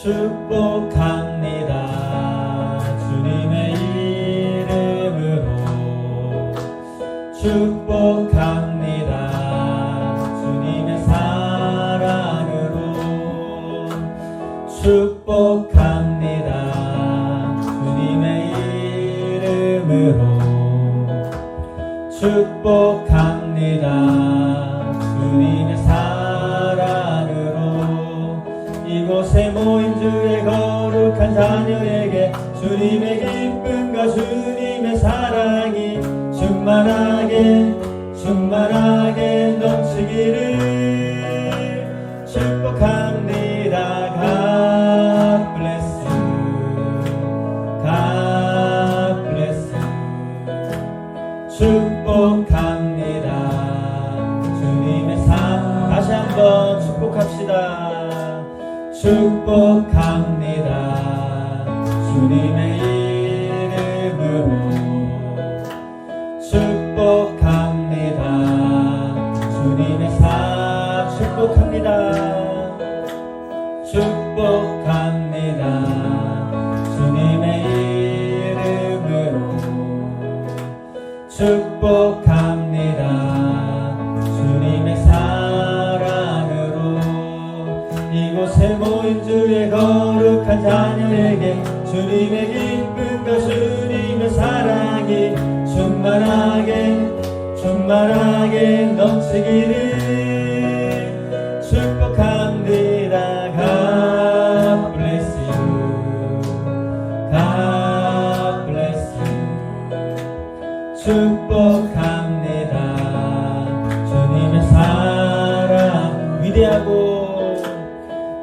축복합니다. 주님의 이름으로 축복합니다. 주님의 사랑으로 축복합니다. 주님의 이름으로 축복합니다. 이곳에 모인 주의 거룩한 자녀에게 주님의 기쁨과 주님의 사랑이 충만하게 충만하게 넘치기를 축복합니다. God bless you. God bless you. 축복합니다. 주님의 삶 다시 한번 축복합시다. 축복합니다. 주님의 이름으로 축복합니다. 주님의 삶 축복합니다. 축복합니다. 주님의 이름으로 축복합니다. 주님의 사 이곳에 모인 주의 거룩한 자녀에게 주님의 기쁨과 주님의 사랑이 충만하게 충만하게 넘치기를 축복합니다. God bless you. God bless you. 축복합니다. 주님의 사랑 위대하고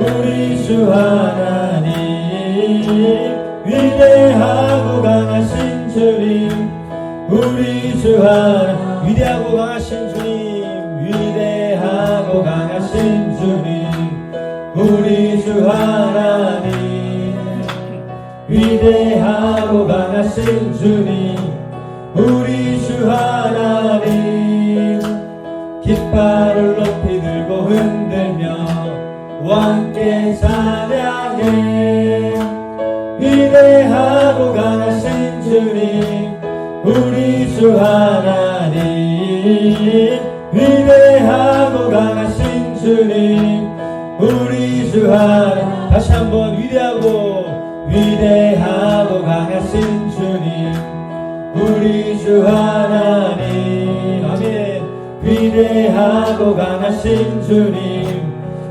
우리 주 하나님 위대하고 강하신 주님 우리 주 하나님 위대하고 강하신 주님 위대하고 강하신 주님 우리 주 하나님 위대하고 강하신 주님 우리 주 하나님 깃발을 높이 들고 흔들며 왕께 찬양해. 위대하고 강하신 주님 우리 주 하나님. 위대하고 강하신 주님 우리 주 하나님. 다시 한번 위대하고 위대하고 강하신 주님 우리 주 하나님. 아멘. 위대하고 강하신 주님